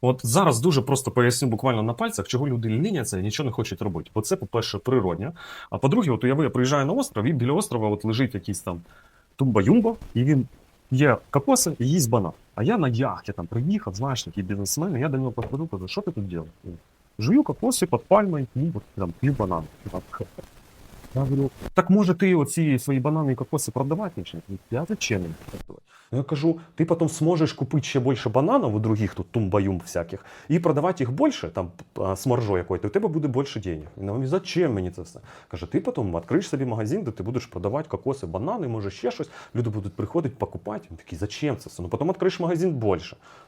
От зараз дуже просто поясню буквально на пальцях, чого люди ліняться і нічого не хочуть робити. Бо це, по-перше, природня. А по-друге, от уяви, я приїжджаю на остров, і біля острова от лежить якийсь там тумба-юмба, і він є кокоси і їсть банан. А я на яхті там приїхав, знаєш, такий бізнесмен, і я до нього підходив, кажу, що ти тут робиш? Жую кокоси під пальмою, там, пів банан. Я говорю, так може ти оці свої банани і кокоси продавати? Я зачем їм? Я кажу, ти потім зможеш купити ще більше бананів у других тут тумбаюм всяких і продавати їх більше, там с маржой маржою якою, то у тебе буде більше денег. Він говорить, зачем мені це все? Каже, ти потім відкриєш собі магазин, де ти будеш продавати кокоси, банани, може ще щось. Люди будуть приходити, покупати. Він такий, зачем це все? Ну потім відкриєш магазин більше.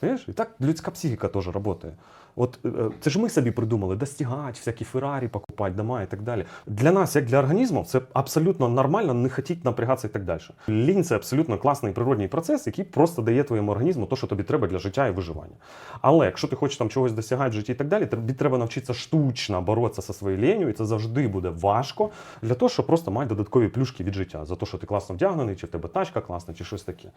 Понимаєш? І так людська психіка теж працює. От е, е, це ж ми собі придумали достигати, всякі Феррарі покупати, дома і так далі. Для нас, як для організму, це абсолютно нормально не хотіти напрягатися і так далі. Лінь це абсолютно класний природній процес, який просто дає твоєму організму те, що тобі треба для життя і виживання. Але якщо ти хочеш там чогось досягати в житті і так далі, тобі треба навчитися штучно боротися зі своєю лінію, і це завжди буде важко для того, щоб просто мати додаткові плюшки від життя за те, що ти класно вдягнений, чи в тебе тачка класна, чи щось таке.